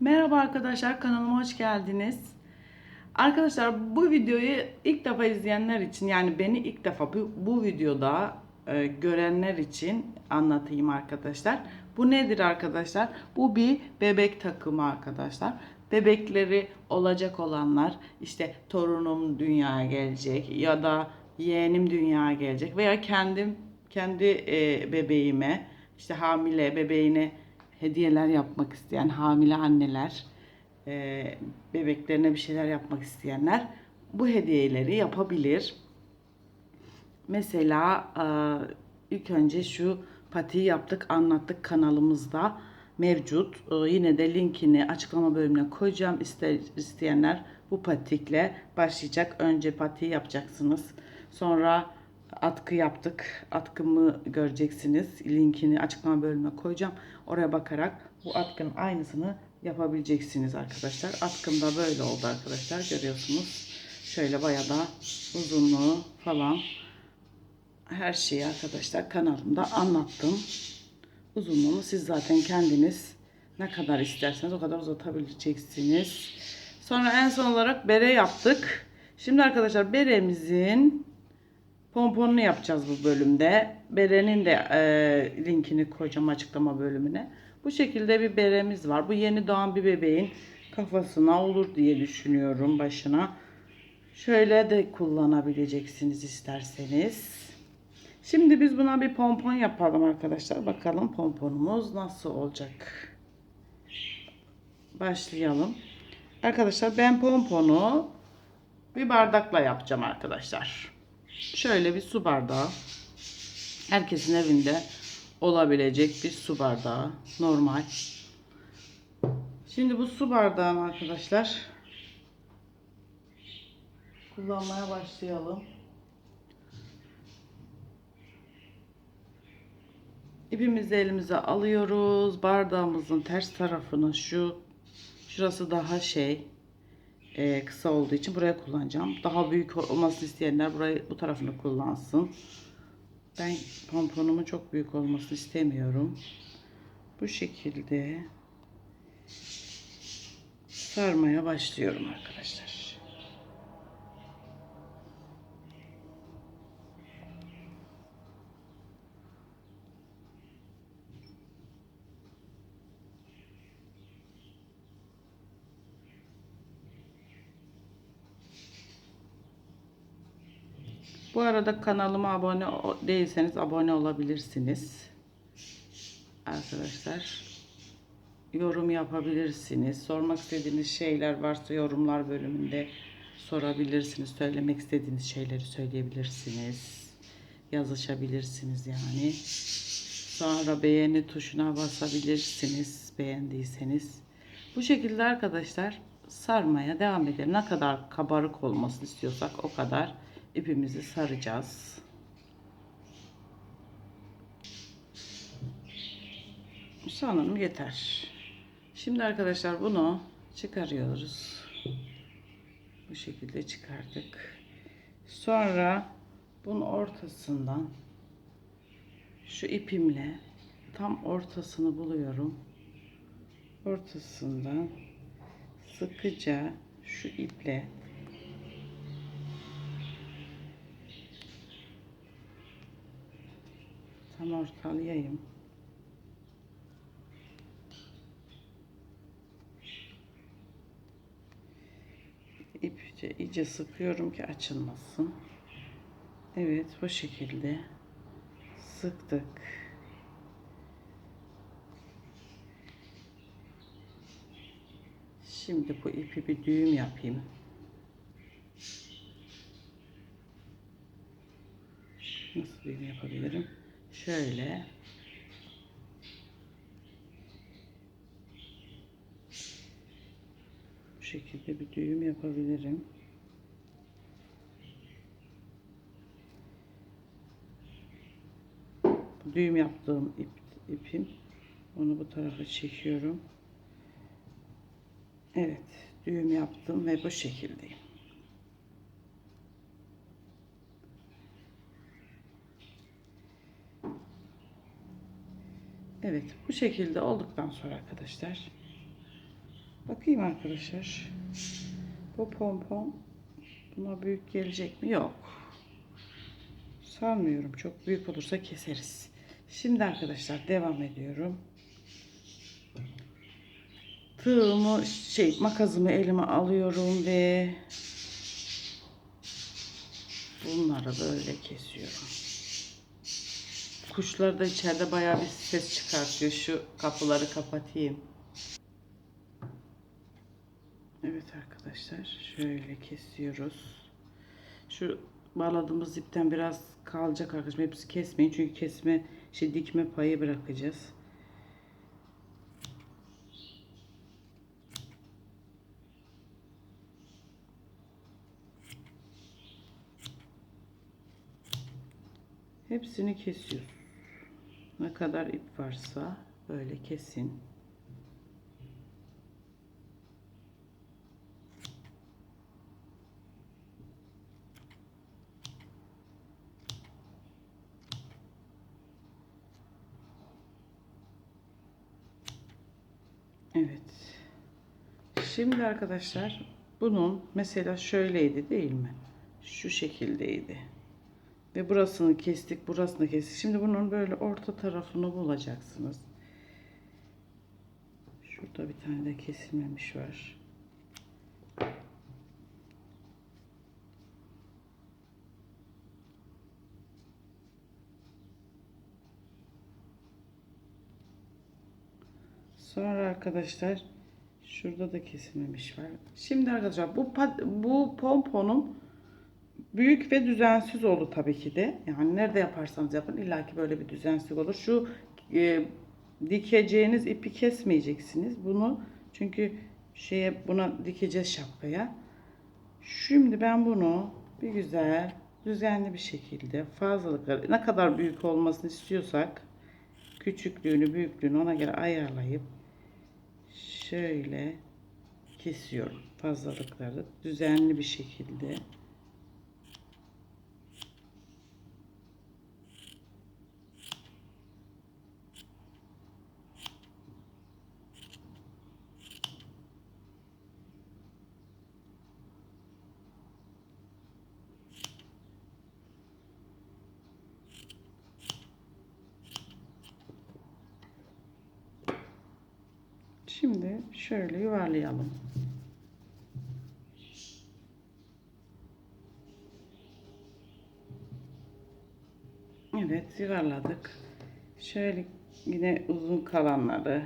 Merhaba arkadaşlar kanalıma hoş geldiniz. Arkadaşlar bu videoyu ilk defa izleyenler için yani beni ilk defa bu, bu videoda e, görenler için anlatayım arkadaşlar. Bu nedir arkadaşlar? Bu bir bebek takımı arkadaşlar. Bebekleri olacak olanlar işte torunum dünyaya gelecek ya da yeğenim dünyaya gelecek veya kendim kendi e, bebeğime işte hamile bebeğine hediyeler yapmak isteyen hamile anneler, e, bebeklerine bir şeyler yapmak isteyenler bu hediyeleri yapabilir. Mesela e, ilk önce şu patiyi yaptık, anlattık kanalımızda mevcut. E, yine de linkini açıklama bölümüne koyacağım. İster, isteyenler bu patikle başlayacak. Önce patiyi yapacaksınız. Sonra atkı yaptık. Atkımı göreceksiniz. Linkini açıklama bölümüne koyacağım. Oraya bakarak bu atkının aynısını yapabileceksiniz arkadaşlar. Atkım da böyle oldu arkadaşlar. Görüyorsunuz. Şöyle bayağı da uzunluğu falan her şeyi arkadaşlar kanalımda anlattım. Uzunluğunu siz zaten kendiniz ne kadar isterseniz o kadar uzatabileceksiniz. Sonra en son olarak bere yaptık. Şimdi arkadaşlar beremizin pomponunu yapacağız bu bölümde. Berenin de e, linkini koyacağım açıklama bölümüne. Bu şekilde bir beremiz var. Bu yeni doğan bir bebeğin kafasına olur diye düşünüyorum başına. Şöyle de kullanabileceksiniz isterseniz. Şimdi biz buna bir pompon yapalım arkadaşlar. Bakalım pomponumuz nasıl olacak. Başlayalım. Arkadaşlar ben pomponu bir bardakla yapacağım arkadaşlar. Şöyle bir su bardağı. Herkesin evinde olabilecek bir su bardağı. Normal. Şimdi bu su bardağını arkadaşlar kullanmaya başlayalım. İpimizi elimize alıyoruz. Bardağımızın ters tarafını şu şurası daha şey e, kısa olduğu için buraya kullanacağım. Daha büyük olmasını isteyenler burayı bu tarafını kullansın. Ben pomponumun çok büyük olmasını istemiyorum. Bu şekilde sarmaya başlıyorum arkadaşlar. Bu arada kanalıma abone değilseniz abone olabilirsiniz. Arkadaşlar yorum yapabilirsiniz. Sormak istediğiniz şeyler varsa yorumlar bölümünde sorabilirsiniz. Söylemek istediğiniz şeyleri söyleyebilirsiniz. Yazışabilirsiniz yani. Sonra beğeni tuşuna basabilirsiniz beğendiyseniz. Bu şekilde arkadaşlar sarmaya devam edelim. Ne kadar kabarık olmasını istiyorsak o kadar ipimizi saracağız. Sanırım yeter. Şimdi arkadaşlar bunu çıkarıyoruz. Bu şekilde çıkardık. Sonra bunun ortasından şu ipimle tam ortasını buluyorum. Ortasından sıkıca şu iple tam ortalayayım. İpçe iyice sıkıyorum ki açılmasın. Evet bu şekilde sıktık. Şimdi bu ipi bir düğüm yapayım. Nasıl düğüm yapabilirim? Şöyle. Bu şekilde bir düğüm yapabilirim. Düğüm yaptığım ip, ipim. Onu bu tarafa çekiyorum. Evet, düğüm yaptım ve bu şekildeyim. Evet bu şekilde olduktan sonra arkadaşlar Bakayım arkadaşlar. Bu pompon buna büyük gelecek mi? Yok. Sanmıyorum. Çok büyük olursa keseriz. Şimdi arkadaşlar devam ediyorum. Tığımı şey makasımı elime alıyorum ve bunları böyle kesiyorum. Kuşlar da içeride bayağı bir ses çıkartıyor. Şu kapıları kapatayım. Evet arkadaşlar şöyle kesiyoruz. Şu bağladığımız ipten biraz kalacak arkadaşlar. Hepsi kesmeyin çünkü kesme şey dikme payı bırakacağız. Hepsini kesiyoruz. Ne kadar ip varsa böyle kesin. Evet. Şimdi arkadaşlar bunun mesela şöyleydi değil mi? Şu şekildeydi. Ve burasını kestik, burasını kestik. Şimdi bunun böyle orta tarafını bulacaksınız. Şurada bir tane de kesilmemiş var. Sonra arkadaşlar şurada da kesilmemiş var. Şimdi arkadaşlar bu bu pomponun büyük ve düzensiz oldu tabii ki de. Yani nerede yaparsanız yapın illaki böyle bir düzensiz olur. Şu e, dikeceğiniz ipi kesmeyeceksiniz. Bunu çünkü şeye buna dikeceğiz şapkaya. Şimdi ben bunu bir güzel düzenli bir şekilde fazlalıkları ne kadar büyük olmasını istiyorsak küçüklüğünü büyüklüğünü ona göre ayarlayıp şöyle kesiyorum fazlalıkları düzenli bir şekilde. Şimdi şöyle yuvarlayalım. Evet yuvarladık. Şöyle yine uzun kalanları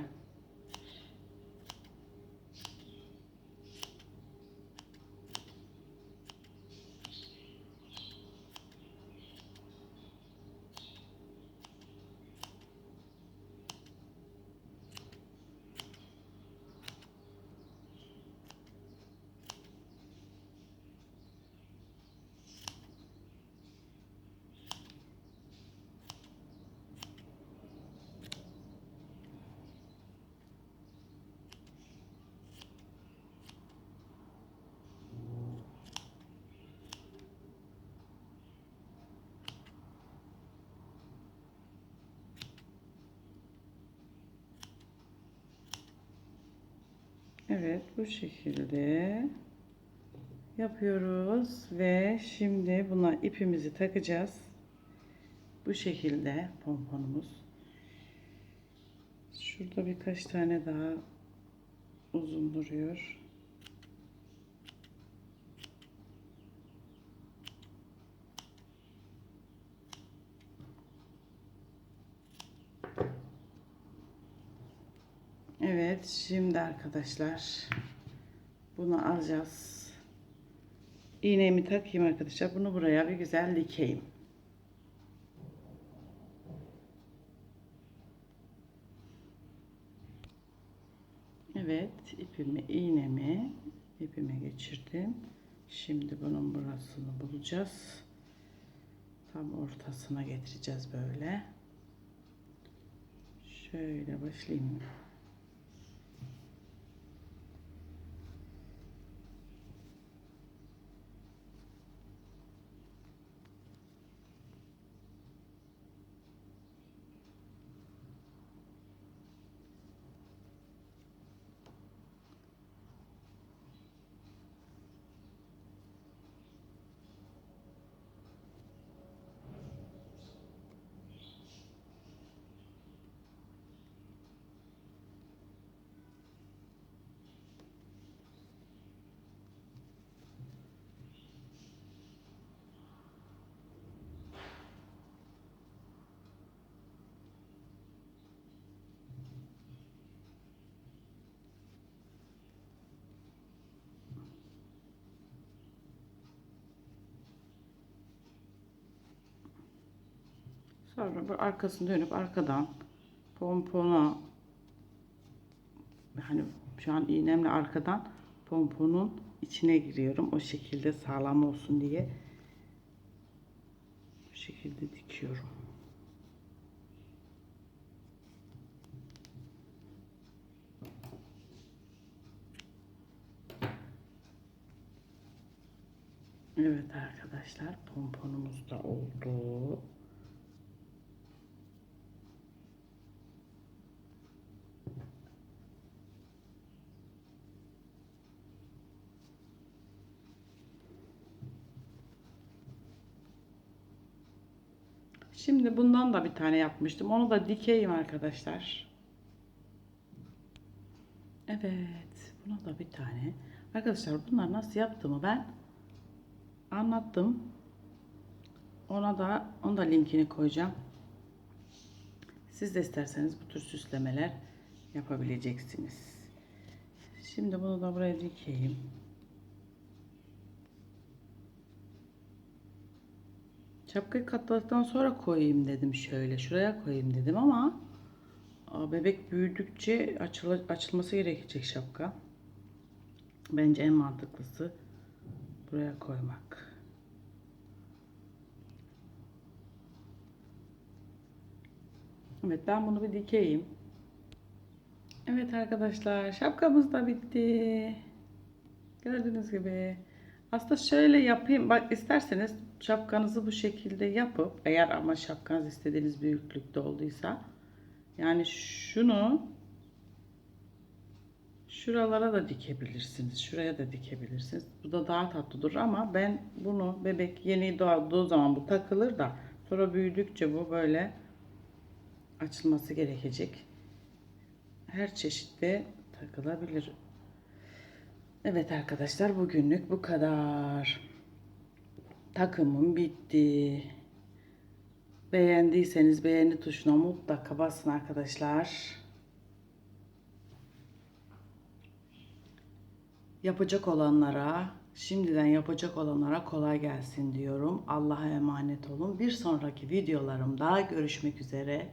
Evet bu şekilde yapıyoruz ve şimdi buna ipimizi takacağız. Bu şekilde pomponumuz. Şurada birkaç tane daha uzun duruyor. Evet, şimdi arkadaşlar bunu alacağız. İğnemi takayım arkadaşlar. Bunu buraya bir güzel dikeyim. Evet, ipimi, iğnemi ipime geçirdim. Şimdi bunun burasını bulacağız. Tam ortasına getireceğiz böyle. Şöyle başlayayım. Sonra bu arkasını dönüp arkadan pompona hani şu an iğnemle arkadan pomponun içine giriyorum. O şekilde sağlam olsun diye. Bu şekilde dikiyorum. Evet arkadaşlar pomponumuz da oldu. Şimdi bundan da bir tane yapmıştım. Onu da dikeyim arkadaşlar. Evet. Buna da bir tane. Arkadaşlar bunlar nasıl yaptığımı ben anlattım. Ona da onu da linkini koyacağım. Siz de isterseniz bu tür süslemeler yapabileceksiniz. Şimdi bunu da buraya dikeyim. Şapkayı katladıktan sonra koyayım dedim şöyle. Şuraya koyayım dedim ama bebek büyüdükçe açıl açılması gerekecek şapka. Bence en mantıklısı buraya koymak. Evet ben bunu bir dikeyim. Evet arkadaşlar şapkamız da bitti. Gördüğünüz gibi. Aslında şöyle yapayım. Bak isterseniz şapkanızı bu şekilde yapıp eğer ama şapkanız istediğiniz büyüklükte olduysa yani şunu şuralara da dikebilirsiniz. Şuraya da dikebilirsiniz. Bu da daha tatlı durur ama ben bunu bebek yeni doğduğu zaman bu takılır da sonra büyüdükçe bu böyle açılması gerekecek. Her çeşitte takılabilir. Evet arkadaşlar bugünlük bu kadar. Takımım bitti. Beğendiyseniz beğeni tuşuna mutlaka basın arkadaşlar. Yapacak olanlara, şimdiden yapacak olanlara kolay gelsin diyorum. Allah'a emanet olun. Bir sonraki videolarımda görüşmek üzere.